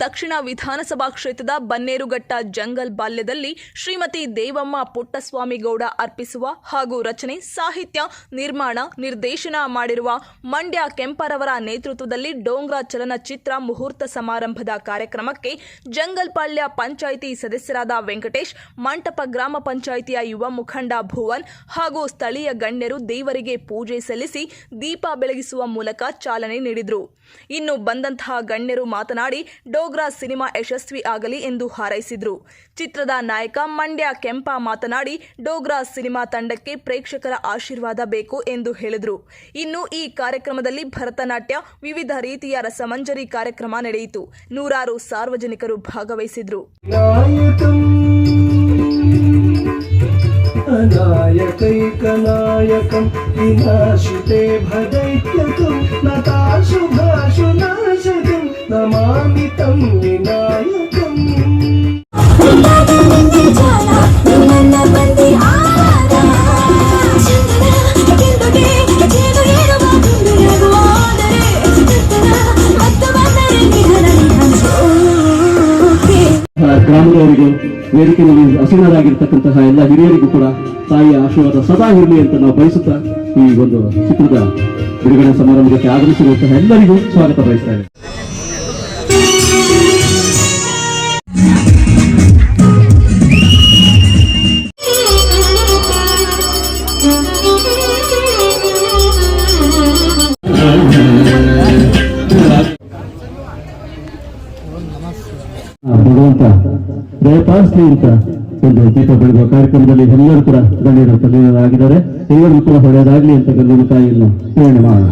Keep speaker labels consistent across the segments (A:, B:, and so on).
A: ದಕ್ಷಿಣ ವಿಧಾನಸಭಾ ಕ್ಷೇತ್ರದ ಬನ್ನೇರುಘಟ್ಟ ಜಂಗಲ್ ಬಾಲ್ಯದಲ್ಲಿ ಶ್ರೀಮತಿ ದೇವಮ್ಮ ಪುಟ್ಟಸ್ವಾಮಿಗೌಡ ಅರ್ಪಿಸುವ ಹಾಗೂ ರಚನೆ, ಸಾಹಿತ್ಯ, ನಿರ್ಮಾಣ, ನಿರ್ದೇಶನ ಮಾಡಿರುವ ಮಂಡ್ಯ ಕೆಂಪರವರ ನೇತೃತ್ವದಲ್ಲಿ ಡೋಂಗ್ರಾ ಚಲನಚಿತ್ರ ಮುಹೂರ್ತ ಸಮಾರಂಭದ ಕಾರ್ಯಕ್ರಮಕ್ಕೆ ಜಂಗಲ್ಪಾಳ್ಯ ಪಂಚಾಯಿತಿ ಸದಸ್ಯರಾದ ವೆಂಕಟೇಶ್, ಮಂಟಪ ಗ್ರಾಮ ಪಂಚಾಯಿತಿಯ ಯುವ ಮುಖಂಡ ಭುವನ್ ಹಾಗೂ ಸ್ಥಳೀಯ ಗಣ್ಯರು ದೇವರಿಗೆ ಪೂಜೆ ಸಲ್ಲಿಸಿ ದೀಪ ಬೆಳಗಿಸುವ ಮೂಲಕ ಚಾಲನೆ ನೀಡಿದರು. ಇನ್ನು ಬಂದಂತಹ ಗಣ್ಯರು ಮಾತನಾಡಿ ಡೋಗ್ರಾ ಸಿನಿಮಾ ಯಶಸ್ವಿ ಆಗಲಿ ಎಂದು ಹಾರೈಸಿದರು ಚಿತ್ರದ ನಾಯಕ ಮಂಡ್ಯ ಕೆಂಪ ಮಾತನಾಡಿ ಡೋಗ್ರಾ ಸಿನಿಮಾ ತಂಡಕ್ಕೆ ಪ್ರೇಕ್ಷಕರ ಆಶೀರ್ವಾದ ಬೇಕು ಎಂದು ಹೇಳಿದರು ಇನ್ನು ಈ ಕಾರ್ಯಕ್ರಮದಲ್ಲಿ ಭರತನಾಟ್ಯ ವಿವಿಧ ರೀತಿಯ ರಸಮಂಜರಿ ಕಾರ್ಯಕ್ರಮ ನಡೆಯಿತು ನೂರಾರು ಸಾರ್ವಜನಿಕರು ಭಾಗವಹಿಸಿದ್ರು
B: अनायकैकनायकं विनाशिते भदैत्यकं नताशुभाशु नाशकं
C: ನಮಾಮಿ ತಮ್ಮಿ ನಾಯಕಂ.
D: ಗ್ರಾಮದವರಿಗೆ ವೇದಿಕೆಯಲ್ಲಿ ಹಸಿರಾಗಿರ್ತಕ್ಕಂತಹ ಎಲ್ಲ ಹಿರಿಯರಿಗೂ ಕೂಡ ತಾಯಿಯ ಆಶೀರ್ವಾದ ಸದಾ ಇರಲಿ ಅಂತ ನಾವು ಬಯಸುತ್ತಾ ಈ ಒಂದು ಚಿತ್ರದ ಬಿಡುಗಡೆ ಸಮಾರಂಭಕ್ಕೆ ಆಗಮಿಸಿರುವಂತಹ ಎಲ್ಲರಿಗೂ ಸ್ವಾಗತ ಬಯಸ್ತಾ ದಯಪಾಲಿಸಲಿ ಅಂತ ಒಂದು ದೀಪ ಬೆಳಗುವ ಕಾರ್ಯಕ್ರಮದಲ್ಲಿ ಎಲ್ಲರೂ ಕೂಡ ಗಣ್ಯರು ತಲ್ಲೀನರಾಗಿದ್ದಾರೆ ಎಲ್ಲರೂ ಕೂಡ ಹೊಡೆಯದಾಗಲಿ ಅಂತ ಗಂಡಿನ ತಾಯಿಯನ್ನು ಪ್ರೇರಣೆ ಮಾಡೋಣ.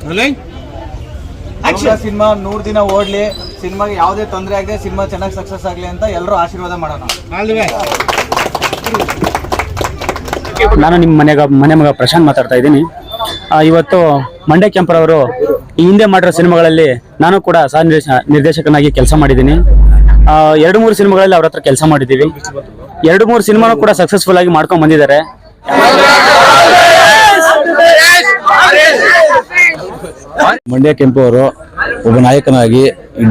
C: ನನ್ನಲ್ಲಿ
E: ಸಿನಿಮಾ ನೂರ್ ದಿನ ಓಡ್ಲಿ ಸಿನಿಮಾಗೆ ಯಾವುದೇ ತೊಂದರೆ ಆಗದೆ ಸಿನಿಮಾ ಚೆನ್ನಾಗಿ ಸಕ್ಸಸ್ ಆಗ್ಲಿ ಅಂತ ಎಲ್ಲರೂ ಆಶೀರ್ವಾದ ಮಾಡೋಣ.
F: ನಾನು ನಿಮ್ಮ ಮನೆಗ ಮನೆ ಮಗ ಪ್ರಶಾಂತ್ ಮಾತಾಡ್ತಾ ಇದ್ದೀನಿ. ಆ, ಇವತ್ತು ಮಂಡ್ಯ ಕೆಂಪರವರು ಈ ಹಿಂದೆ ಮಾಡಿರೋ ಸಿನಿಮಾಗಳಲ್ಲಿ ನಾನು ಕೂಡ ಸಹ ನಿರ್ದೇಶ- ನಿರ್ದೇಶಕನಾಗಿ ಕೆಲಸ ಮಾಡಿದ್ದೀನಿ. ಆ, ಎರಡು ಮೂರು ಸಿನಿಮಾಗಳಲ್ಲಿ ಅವ್ರ ಹತ್ರ ಕೆಲಸ ಮಾಡಿದ್ದೀವಿ. ಎರಡು ಮೂರು ಸಿನಿಮಾನು ಕೂಡ ಸಕ್ಸಸ್ಫುಲ್ ಆಗಿ ಮಾಡ್ಕೊಂಡು ಬಂದಿದ್ದಾರೆ.
G: ಮಂಡ್ಯ ಕೆಂಪು ಅವರು ಒಬ್ಬ ನಾಯಕನಾಗಿ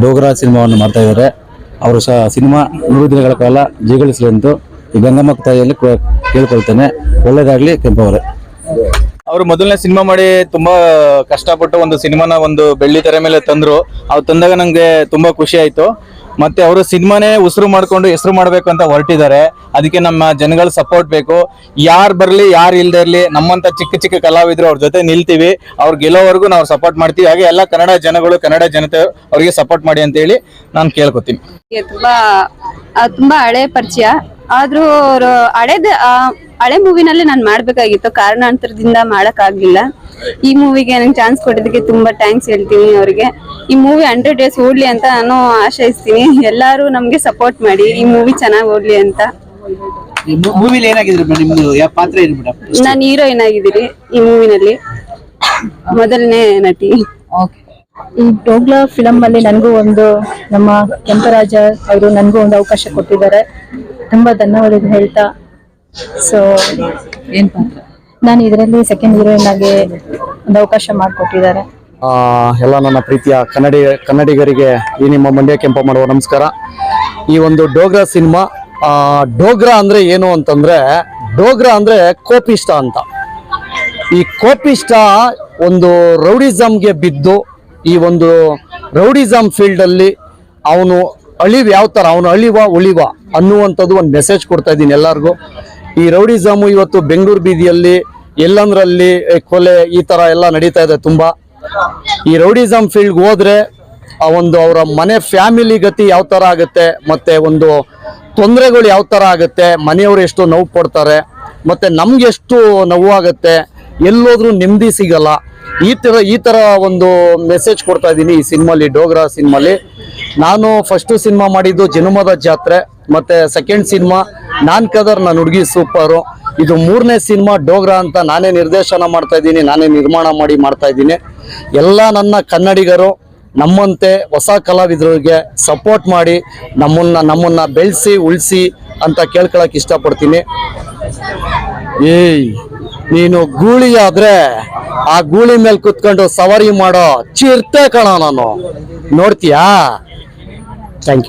G: ಡೋಗ್ರಾ ಸಿನಿಮಾವನ್ನು ಮಾಡ್ತಾ ಇದ್ದಾರೆ. ಅವರು ಸಹ ಸಿನಿಮಾ ನೂರು ದಿನಗಳ ಕಾಲ ಜೀಗಳಿಸಲಿ ಎಂದು ಈ ಗಂಗಮ್ಮ ತಾಯಿಯಲ್ಲಿ ಕೇಳ್ಕೊಳ್ತೇನೆ. ಒಳ್ಳೇದಾಗ್ಲಿ ಕೆಂಪು ಅವರೇ.
E: ಅವರು ಮೊದಲನೇ ಸಿನಿಮಾ ಮಾಡಿ ತುಂಬಾ ಕಷ್ಟಪಟ್ಟು ಒಂದು ಸಿನಿಮಾನ ಒಂದು ಬೆಳ್ಳಿ ತೆರೆ ಮೇಲೆ ತಂದ್ರು. ಅವ್ರು ತಂದಾಗ ನಂಗೆ ತುಂಬಾ ಖುಷಿ ಆಯ್ತು. ಮತ್ತೆ ಅವರು ಸಿನಿಮಾನೇ ಉಸಿರು ಮಾಡ್ಕೊಂಡು ಹೆಸರು ಮಾಡ್ಬೇಕು ಅಂತ ಹೊರಟಿದ್ದಾರೆ. ಅದಕ್ಕೆ ನಮ್ಮ ಜನಗಳ ಸಪೋರ್ಟ್ ಬೇಕು. ಯಾರು ಬರಲಿ, ಯಾರು ಇಲ್ದೇ ಇರಲಿ, ನಮ್ಮಂತ ಚಿಕ್ಕ ಚಿಕ್ಕ ಕಲಾವಿದ್ರು ಅವ್ರ ಜೊತೆ ನಿಲ್ತೀವಿ. ಅವ್ರು ಗೆಲ್ಲೋವರೆಗೂ ನಾವು ಸಪೋರ್ಟ್ ಮಾಡ್ತೀವಿ. ಹಾಗೆ ಎಲ್ಲ ಕನ್ನಡ ಜನಗಳು, ಕನ್ನಡ ಜನತೆ ಅವರಿಗೆ ಸಪೋರ್ಟ್ ಮಾಡಿ ಅಂತ ಹೇಳಿ ನಾನು ಕೇಳ್ಕೊತೀನಿ.
H: ತುಂಬಾ ತುಂಬಾ ಹಳೆ ಪರಿಚಯ. ಆದ್ರೂ ಅವರು ಹಳೇದ ಹಳೆ ಮೂವಿನಲ್ಲೇ ನಾನು ಮಾಡ್ಬೇಕಾಗಿತ್ತು. ಕಾರಣಾಂತರದಿಂದ ಮಾಡಕ್ ಆಗ್ಲಿಲ್ಲ ಈ ಮೂವಿಗೆ ನಂಗೆ ಚಾನ್ಸ್ ಕೊಟ್ಟಿದ್ದಕ್ಕೆ ತುಂಬಾ ಥ್ಯಾಂಕ್ಸ್ ಹೇಳ್ತೀನಿ ಅವ್ರಿಗೆ. ಈ ಮೂವಿ ಹಂಡ್ರೆಡ್ ಡೇಸ್ ಓಡ್ಲಿ ಅಂತ ನಾನು ಆಶಯಿಸ್ತೀನಿ. ಎಲ್ಲಾರು ನಮ್ಗೆ ಸಪೋರ್ಟ್ ಮಾಡಿ ಈ ಮೂವಿ ಚೆನ್ನಾಗಿ ಓಡ್ಲಿ ಅಂತ.
E: ಮೂವಿಲಿ ಏನಾಗಿದ್ರು ನಿಮ್ದು ಯಾವ ಪಾತ್ರ ಏನು ಮೇಡಮ್?
H: ನಾನು ಹೀರೋಯಿನ್ ಆಗಿದ್ದೀನಿ ಈ ಮೂವಿನಲ್ಲಿ. ಮೊದಲನೇ ನಟಿ.
I: ಈ ಡೋಗ್ಲಾ ಫಿಲಮ್ ಅಲ್ಲಿ ನನಗೂ ಒಂದು ನಮ್ಮ ಕೆಂಪರಾಜ ಅವರು ನನಗೂ ಒಂದು ಅವಕಾಶ ಕೊಟ್ಟಿದ್ದಾರೆ. ತುಂಬಾ ಧನ್ಯವಾದ ಹೇಳ್ತಾ ಸೊ ಏನ್ ನಾನು ಇದರಲ್ಲಿ ಸೆಕೆಂಡ್ ಹೀರೋಯಿನ್ ಆಗಿ ಒಂದು ಅವಕಾಶ ಮಾಡಿಕೊಟ್ಟಿದ್ದಾರೆ.
G: ಎಲ್ಲ ನನ್ನ ಪ್ರೀತಿಯ ಕನ್ನಡಿ, ಕನ್ನಡಿಗರಿಗೆ ಈ ನಿಮ್ಮ ಮಂಡ್ಯ ಕೆಂಪ ಮಾಡುವ ನಮಸ್ಕಾರ. ಈ ಒಂದು ಡೋಗ್ರಾ ಸಿನಿಮಾ ಡೋಗ್ರಾ ಅಂದ್ರೆ ಏನು ಅಂತಂದ್ರೆ, ಡೋಗ್ರಾ ಅಂದ್ರೆ ಕೋಪಿಷ್ಟ ಅಂತ. ಈ ಕೋಪಿಷ್ಟ ಒಂದು ರೌಡಿಸಮ್ಗೆ ಬಿದ್ದು ಈ ಒಂದು ರೌಡಿಸಮ್ ಫೀಲ್ಡಲ್ಲಿ ಅವನು ಅಳಿವ್ ಯಾವ ಥರ ಅವನು ಅಳಿವ, ಉಳಿವ ಅನ್ನುವಂಥದ್ದು ಒಂದು ಮೆಸೇಜ್ ಕೊಡ್ತಾ ಇದ್ದೀನಿ ಎಲ್ಲರಿಗೂ. ಈ ರೌಡಿಸಮು ಇವತ್ತು ಬೆಂಗಳೂರು ಬೀದಿಯಲ್ಲಿ, ಎಲ್ಲಂದ್ರಲ್ಲಿ ಕೊಲೆ ಈ ತರ ಎಲ್ಲ ನಡೀತಾ ಇದೆ ತುಂಬಾ. ಈ ರೌಡಿಸಮ್ ಫೀಲ್ಡ್ಗೆ ಹೋದ್ರೆ ಆ ಒಂದು ಅವರ ಮನೆ ಫ್ಯಾಮಿಲಿ ಗತಿ ಯಾವ ತರ ಆಗುತ್ತೆ, ಮತ್ತೆ ಒಂದು ತೊಂದರೆಗಳು ಯಾವ ತರ ಆಗುತ್ತೆ, ಮನೆಯವರು ಎಷ್ಟು ನೋವು ಪಡ್ತಾರೆ, ಮತ್ತೆ ನಮ್ಗೆ ಎಷ್ಟು ನೋವಾಗುತ್ತೆ ಎಲ್ಲೋದ್ರೂ ನೆಮ್ಮದಿ ಸಿಗಲ್ಲ. ಈ ತರ ಈ ತರ ಒಂದು ಮೆಸೇಜ್ ಕೊಡ್ತಾ ಇದ್ದೀನಿ ಈ ಸಿನಿಮಾಲಿ ಡೋಗ್ರಾ ಸಿನಿಮಾಲಿ ನಾನು ಫಸ್ಟ್ ಸಿನಿಮಾ ಮಾಡಿದ್ದು ಜನುಮದ ಜಾತ್ರೆ, ಮತ್ತೆ ಸೆಕೆಂಡ್ ಸಿನಿಮಾ ನಾನ್ ಕದರ್ ನನ್ನ ಹುಡುಗಿ ಸೂಪರು. ಇದು ಮೂರನೇ ಸಿನಿಮಾ ಡೋಗ್ರಾ ಅಂತ ನಾನೇ ನಿರ್ದೇಶನ ಮಾಡ್ತಾ ಇದ್ದೀನಿ, ನಾನೇ ನಿರ್ಮಾಣ ಮಾಡಿ ಮಾಡ್ತಾ ಇದ್ದೀನಿ. ಎಲ್ಲ ನನ್ನ ಕನ್ನಡಿಗರು, ನಮ್ಮಂತೆ ಹೊಸ ಕಲಾವಿದರಿಗೆ ಸಪೋರ್ಟ್ ಮಾಡಿ ನಮ್ಮನ್ನ ನಮ್ಮನ್ನ ಬೆಳೆಸಿ, ಉಳಿಸಿ ಅಂತ ಕೇಳ್ಕೊಳಕ್ ಇಷ್ಟಪಡ್ತೀನಿ. ಏಯ್, ನೀನು ಗೂಳಿ ಆದ್ರೆ ಆ ಗೂಳಿ ಮೇಲೆ ಕುತ್ಕೊಂಡು ಸವಾರಿ ಮಾಡೋ ಚಿರ್ತೆ ಕಣ ನಾನು. ನೋಡ್ತೀಯಾ? Thank you